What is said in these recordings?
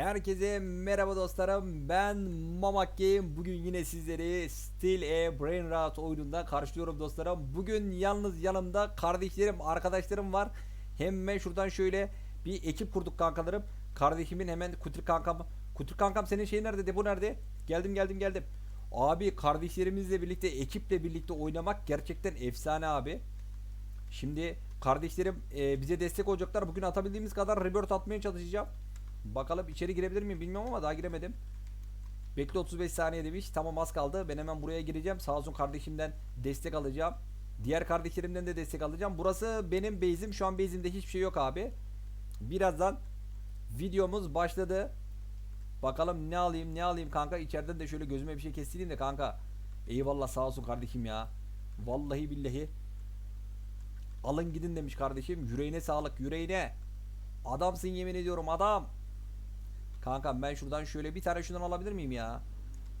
Herkese merhaba dostlarım. Ben Mamak Game. Bugün yine sizleri Still A Brain Rot oyununda karşılıyorum dostlarım. Bugün yalnız yanımda kardeşlerim, arkadaşlarım var. Hemen şuradan şöyle bir ekip kurduk kankalarım. Kardeşimin hemen Kutur kankam. Kutur kankam senin şey nerede? Depo nerede? Geldim geldim geldim. Abi kardeşlerimizle birlikte, ekiple birlikte oynamak gerçekten efsane abi. Şimdi kardeşlerim e, bize destek olacaklar. Bugün atabildiğimiz kadar rebirth atmaya çalışacağım. Bakalım içeri girebilir miyim bilmiyorum ama daha giremedim. Bekle 35 saniye demiş. Tamam az kaldı. Ben hemen buraya gireceğim. Sağ olsun kardeşimden destek alacağım. Diğer kardeşlerimden de destek alacağım. Burası benim base'im. Şu an base'imde hiçbir şey yok abi. Birazdan videomuz başladı. Bakalım ne alayım ne alayım kanka. İçeriden de şöyle gözüme bir şey kestireyim de kanka. Eyvallah sağ olsun kardeşim ya. Vallahi billahi. Alın gidin demiş kardeşim. Yüreğine sağlık yüreğine. Adamsın yemin ediyorum adam. Kanka ben şuradan şöyle bir tane şundan alabilir miyim ya?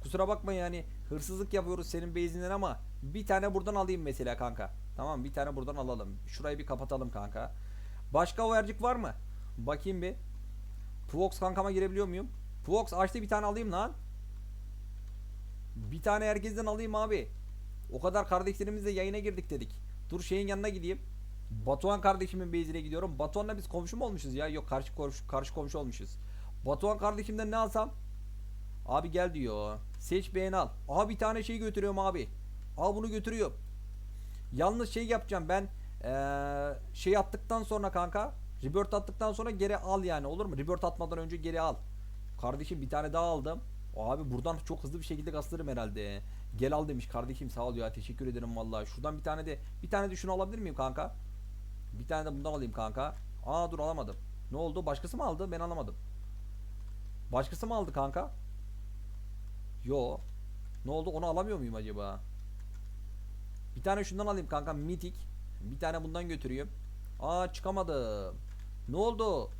Kusura bakma yani hırsızlık yapıyoruz senin base'inden ama bir tane buradan alayım mesela kanka. Tamam bir tane buradan alalım. Şurayı bir kapatalım kanka. Başka overcik var mı? Bakayım bir. Puvox kankama girebiliyor muyum? Puvox açtı bir tane alayım lan. Bir tane herkesten alayım abi. O kadar kardeşlerimizle yayına girdik dedik. Dur şeyin yanına gideyim. Batuhan kardeşimin base'ine gidiyorum. Batuhan'la biz komşu mu olmuşuz ya? Yok karşı komşu, karşı komşu olmuşuz. Batuhan kardeşimden ne alsam? Abi gel diyor. Seç beğen al. Aha bir tane şey götürüyorum abi. Al bunu götürüyorum. Yalnız şey yapacağım ben eee, şey attıktan sonra kanka Rebirth attıktan sonra geri al yani olur mu? Rebirth atmadan önce geri al. Kardeşim bir tane daha aldım. Abi buradan çok hızlı bir şekilde kaslarım herhalde. Gel al demiş kardeşim sağ ol ya teşekkür ederim vallahi. Şuradan bir tane de bir tane de şunu alabilir miyim kanka? Bir tane de bundan alayım kanka. Aa dur alamadım. Ne oldu? Başkası mı aldı? Ben alamadım. Başkası mı aldı kanka? Yo. Ne oldu? Onu alamıyor muyum acaba? Bir tane şundan alayım kanka. Mitik. Bir tane bundan götürüyorum. Aa çıkamadım. Ne oldu?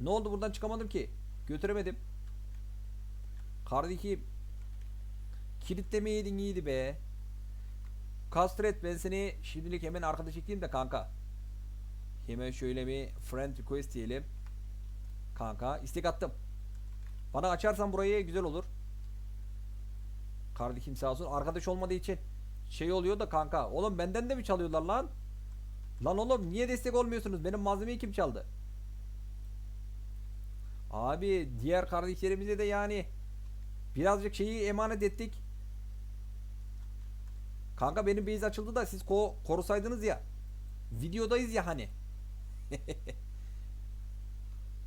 Ne oldu buradan çıkamadım ki? Götüremedim. Kardeşim. Kilitlemeyeydin iyiydi be. Kastret ben seni şimdilik hemen arkadaş ekleyeyim de kanka. Hemen şöyle bir friend request diyelim. Kanka istek attım. Bana açarsan burayı güzel olur. Kardeşim sağ olsun arkadaş olmadığı için şey oluyor da kanka. Oğlum benden de mi çalıyorlar lan? Lan oğlum niye destek olmuyorsunuz? Benim malzemeyi kim çaldı? Abi diğer kardeşlerimize de yani birazcık şeyi emanet ettik. Kanka benim base açıldı da siz ko korusaydınız ya. Videodayız ya hani.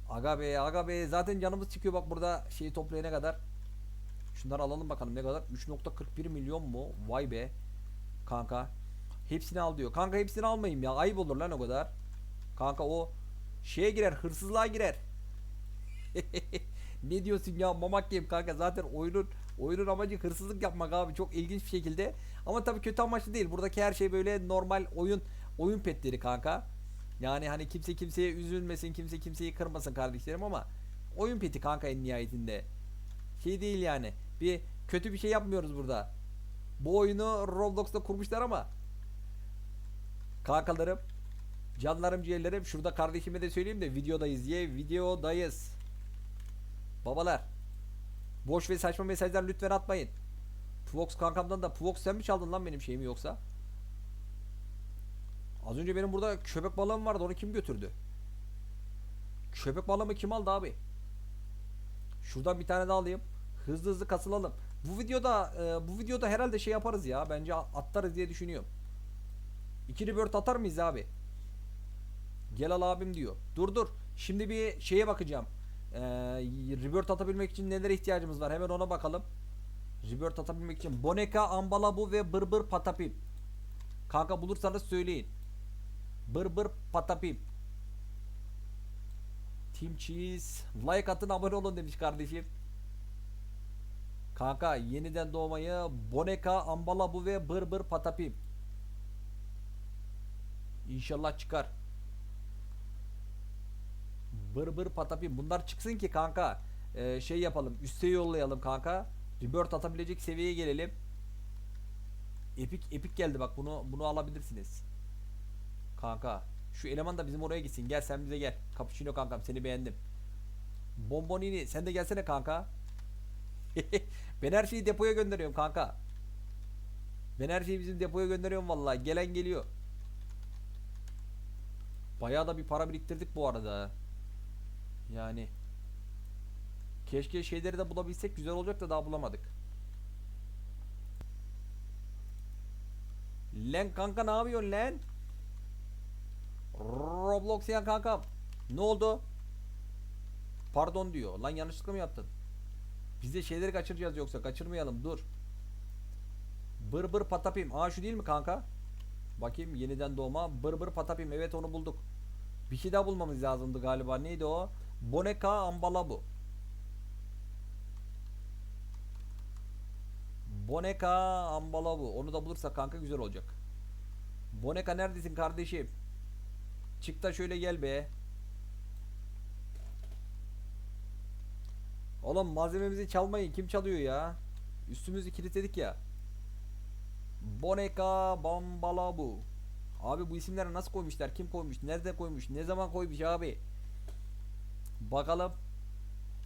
aga be aga be zaten canımız çıkıyor bak burada şeyi toplayana kadar. Şunları alalım bakalım ne kadar? 3.41 milyon mu? Vay be. Kanka. Hepsini al diyor. Kanka hepsini almayayım ya. Ayıp olur lan o kadar. Kanka o şeye girer hırsızlığa girer. ne diyorsun ya mamak game kanka zaten oyunun oyunun amacı hırsızlık yapmak abi çok ilginç bir şekilde ama tabii kötü amaçlı değil buradaki her şey böyle normal oyun oyun petleri kanka yani hani kimse kimseye üzülmesin kimse kimseyi kırmasın kardeşlerim ama oyun peti kanka en nihayetinde şey değil yani bir kötü bir şey yapmıyoruz burada bu oyunu Roblox'ta kurmuşlar ama kankalarım canlarım ciğerlerim şurada kardeşime de söyleyeyim de videodayız diye videodayız Babalar. Boş ve saçma mesajlar lütfen atmayın. Puvox kankamdan da Puvox sen mi çaldın lan benim şeyimi yoksa? Az önce benim burada köpek balığım vardı onu kim götürdü? Köpek balığımı kim aldı abi? Şuradan bir tane daha alayım. Hızlı hızlı kasılalım. Bu videoda e, bu videoda herhalde şey yaparız ya. Bence atlarız diye düşünüyorum. İki rebirth atar mıyız abi? Gel al abim diyor. Dur dur. Şimdi bir şeye bakacağım. Ee, rebirth atabilmek için nelere ihtiyacımız var? Hemen ona bakalım. Rebirth atabilmek için Boneka, Ambalabu ve Bırbır Patapim. Kanka bulursanız söyleyin. Bırbır Patapim. Team Cheese. Like atın abone olun demiş kardeşim. Kanka yeniden doğmayı Boneka, Ambalabu ve Bırbır Patapim. İnşallah çıkar. Bır bır patapim. Bunlar çıksın ki kanka. Ee, şey yapalım. Üste yollayalım kanka. Rebirth atabilecek seviyeye gelelim. Epic epic geldi bak bunu bunu alabilirsiniz. Kanka şu eleman da bizim oraya gitsin. Gel sen bize gel. Cappuccino kankam seni beğendim. Bombonini sen de gelsene kanka. ben her şeyi depoya gönderiyorum kanka. Ben her şeyi bizim depoya gönderiyorum vallahi. Gelen geliyor. Bayağı da bir para biriktirdik bu arada. Yani keşke şeyleri de bulabilsek güzel olacak da daha bulamadık. Lan kanka ne yapıyorsun lan? Roblox ya kanka. Ne oldu? Pardon diyor. Lan yanlışlıkla mı yaptın? Biz de şeyleri kaçıracağız yoksa kaçırmayalım dur. Bır bır patapim. Aa şu değil mi kanka? Bakayım yeniden doğma. Bır bır patapim. Evet onu bulduk. Bir şey daha bulmamız lazımdı galiba. Neydi o? Boneka ambalabu. Boneka ambalabu. Onu da bulursak kanka güzel olacak. Boneka neredesin kardeşim? Çık da şöyle gel be. Oğlum malzememizi çalmayın. Kim çalıyor ya? Üstümüzü kilitledik ya. Boneka Bambalabu. Abi bu isimleri nasıl koymuşlar? Kim koymuş? Nerede koymuş? Ne zaman koymuş abi? Bakalım.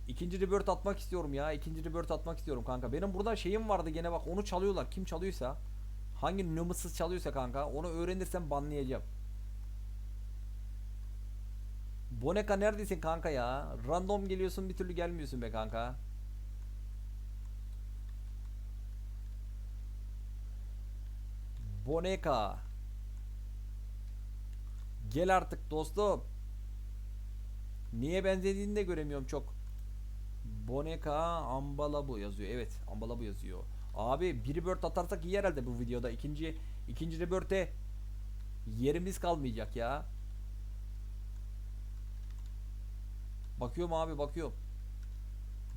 İkinci rebirth atmak istiyorum ya. İkinci rebirth atmak istiyorum kanka. Benim burada şeyim vardı gene bak onu çalıyorlar. Kim çalıyorsa. Hangi numarasız çalıyorsa kanka. Onu öğrenirsem banlayacağım. Boneka neredesin kanka ya? Random geliyorsun bir türlü gelmiyorsun be kanka. Boneka. Gel artık dostum. Niye benzediğini de göremiyorum çok. Boneka Ambalabu yazıyor. Evet, Ambalabu yazıyor. Abi bir bird atarsak iyi herhalde bu videoda. İkinci ikinci rebirth'e yerimiz kalmayacak ya. Bakıyorum abi bakıyorum.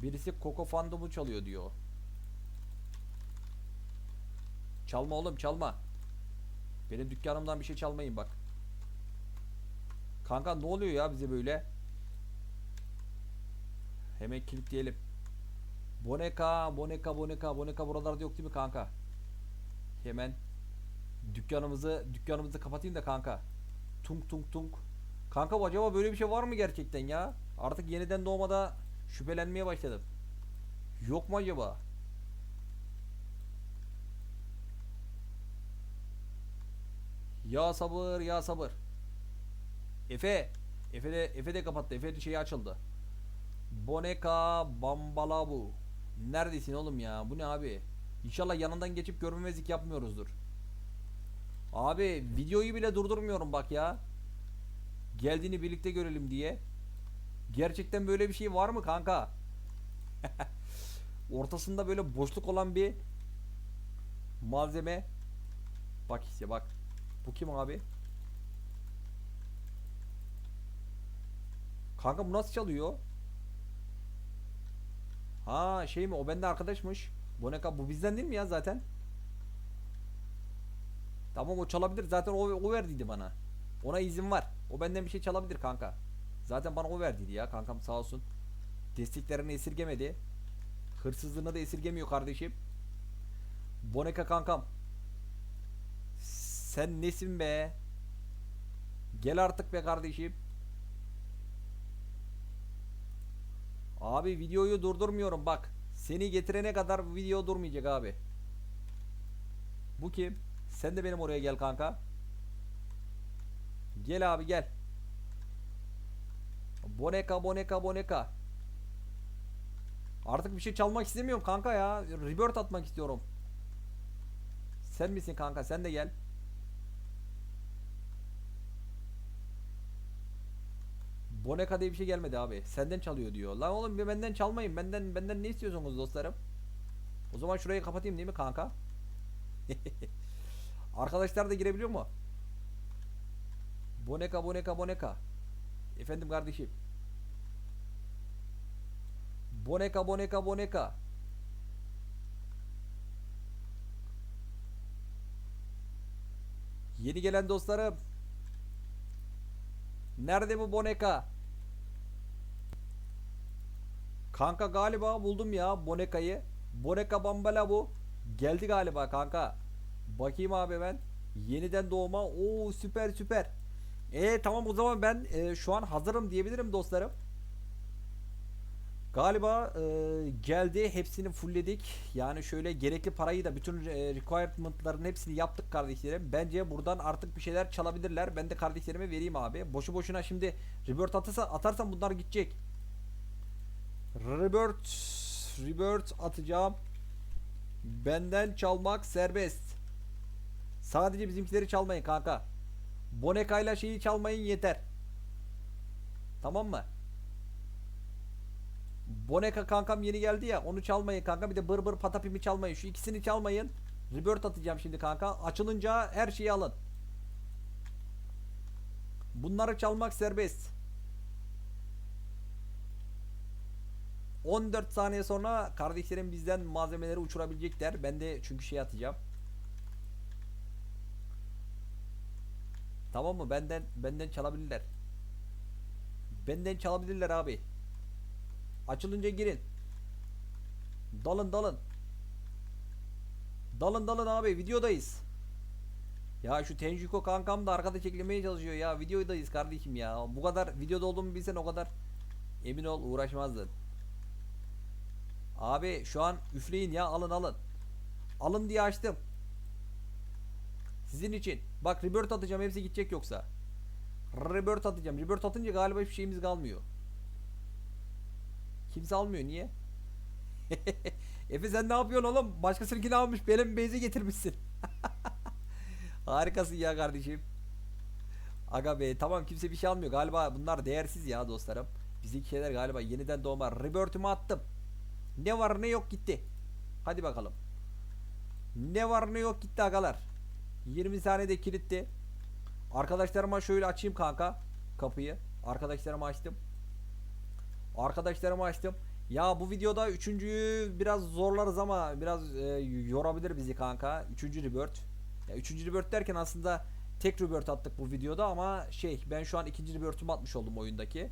Birisi Coco Fandom'u çalıyor diyor. Çalma oğlum çalma. Benim dükkanımdan bir şey çalmayın bak. Kanka ne oluyor ya bize böyle? Hemen kilitleyelim. Boneka, boneka, boneka, boneka buralarda yok değil mi kanka? Hemen dükkanımızı dükkanımızı kapatayım da kanka. Tung tung tung. Kanka acaba böyle bir şey var mı gerçekten ya? Artık yeniden doğmada şüphelenmeye başladım. Yok mu acaba? Ya sabır ya sabır. Efe. Efe de, Efe de kapattı. Efe de şeyi açıldı. Boneka Bambalabu. Neredesin oğlum ya? Bu ne abi? İnşallah yanından geçip görmemezlik yapmıyoruzdur. Abi videoyu bile durdurmuyorum bak ya. Geldiğini birlikte görelim diye. Gerçekten böyle bir şey var mı kanka? Ortasında böyle boşluk olan bir malzeme. Bak işte bak. Bu kim abi? Kanka bu nasıl çalıyor? Ha şey mi o bende arkadaşmış. Boneka bu bizden değil mi ya zaten? Tamam o çalabilir zaten o, o verdiydi bana. Ona izin var. O benden bir şey çalabilir kanka. Zaten bana o verdiydi ya kankam sağ olsun. Desteklerini esirgemedi. Hırsızlığını da esirgemiyor kardeşim. Boneka kankam. Sen nesin be? Gel artık be kardeşim. Abi videoyu durdurmuyorum bak. Seni getirene kadar video durmayacak abi. Bu kim? Sen de benim oraya gel kanka. Gel abi gel. Boneka boneka boneka. Artık bir şey çalmak istemiyorum kanka ya. Rebirth atmak istiyorum. Sen misin kanka? Sen de gel. Boneka diye bir şey gelmedi abi. Senden çalıyor diyor. Lan oğlum bir benden çalmayın. Benden benden ne istiyorsunuz dostlarım? O zaman şurayı kapatayım değil mi kanka? Arkadaşlar da girebiliyor mu? Boneka boneka boneka. Efendim kardeşim. Boneka boneka boneka. Yeni gelen dostlarım. Nerede bu boneka? Kanka galiba buldum ya bonekayı. Boneka bambala bu. Geldi galiba kanka. Bakayım abi ben. Yeniden doğma. Oo süper süper. E tamam o zaman ben e, şu an hazırım diyebilirim dostlarım. Galiba e, geldi. Hepsini fullledik. Yani şöyle gerekli parayı da bütün e, requirement'ların hepsini yaptık kardeşlerim. Bence buradan artık bir şeyler çalabilirler. Ben de kardeşlerime vereyim abi. Boşu boşuna şimdi rebirth atarsa, atarsam bunlar gidecek. Rebirth rebirth atacağım. Benden çalmak serbest. Sadece bizimkileri çalmayın kanka. Bonekayla şeyi çalmayın yeter. Tamam mı? Boneka kankam yeni geldi ya onu çalmayın kanka. Bir de bır bır patapimi çalmayın. Şu ikisini çalmayın. Rebirth atacağım şimdi kanka. Açılınca her şeyi alın. Bunları çalmak serbest. 14 saniye sonra kardeşlerim bizden malzemeleri uçurabilecekler. Ben de çünkü şey atacağım Tamam mı benden benden çalabilirler Benden çalabilirler abi Açılınca girin. Dalın dalın. Dalın dalın abi videodayız. Ya şu Tenjiko kankam da arkada çekilmeye çalışıyor ya videodayız kardeşim ya. Bu kadar videoda olduğumu bilsen o kadar emin ol uğraşmazdın. Abi şu an üfleyin ya alın alın. Alın diye açtım. Sizin için. Bak rebirth atacağım hepsi gidecek yoksa. Rebirth atacağım. Rebirth atınca galiba hiçbir şeyimiz kalmıyor. Kimse almıyor niye? Efe sen ne yapıyorsun oğlum? Başkasınınkini almış benim beyzi getirmişsin. Harikasın ya kardeşim. Aga be tamam kimse bir şey almıyor. Galiba bunlar değersiz ya dostlarım. Bizimki şeyler galiba yeniden doğma. Rebirth'ümü attım. Ne var ne yok gitti. Hadi bakalım. Ne var ne yok gitti agalar. 20 saniyede kilitti. Arkadaşlarıma şöyle açayım kanka kapıyı. Arkadaşlarıma açtım. Arkadaşlarıma açtım. Ya bu videoda üçüncüyü biraz zorlarız ama biraz e, yorabilir bizi kanka. Üçüncü rebirth. Ya üçüncü rebirth derken aslında tek rebirth attık bu videoda ama şey ben şu an ikinci rebirth'ümü atmış oldum oyundaki.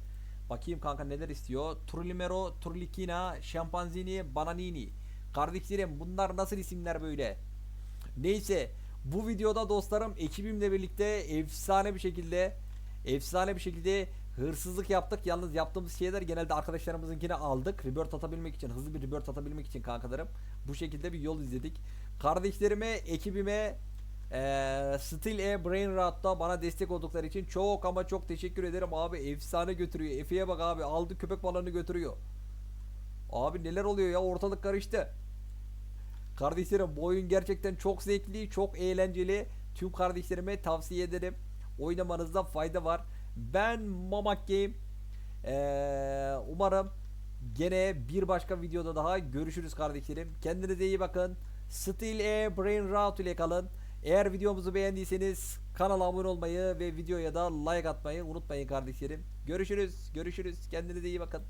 Bakayım kanka neler istiyor. Trulimero, Trulikina, Şampanzini, Bananini. Kardeşlerim bunlar nasıl isimler böyle? Neyse bu videoda dostlarım ekibimle birlikte efsane bir şekilde efsane bir şekilde hırsızlık yaptık. Yalnız yaptığımız şeyler genelde arkadaşlarımızınkini aldık. Rebirth atabilmek için, hızlı bir rebirth atabilmek için kankalarım. Bu şekilde bir yol izledik. Kardeşlerime, ekibime eee Steel E Brain Rot'ta bana destek oldukları için çok ama çok teşekkür ederim abi. Efsane götürüyor. Efe'ye bak abi. Aldı köpek balığını götürüyor. Abi neler oluyor ya ortalık karıştı. Kardeşlerim bu oyun gerçekten çok zevkli, çok eğlenceli. Tüm kardeşlerime tavsiye ederim. Oynamanızda fayda var. Ben Mamak Game. Ee, umarım gene bir başka videoda daha görüşürüz kardeşlerim. Kendinize iyi bakın. Steel E Brain Rout ile kalın. Eğer videomuzu beğendiyseniz kanala abone olmayı ve videoya da like atmayı unutmayın kardeşlerim. Görüşürüz. Görüşürüz. Kendinize iyi bakın.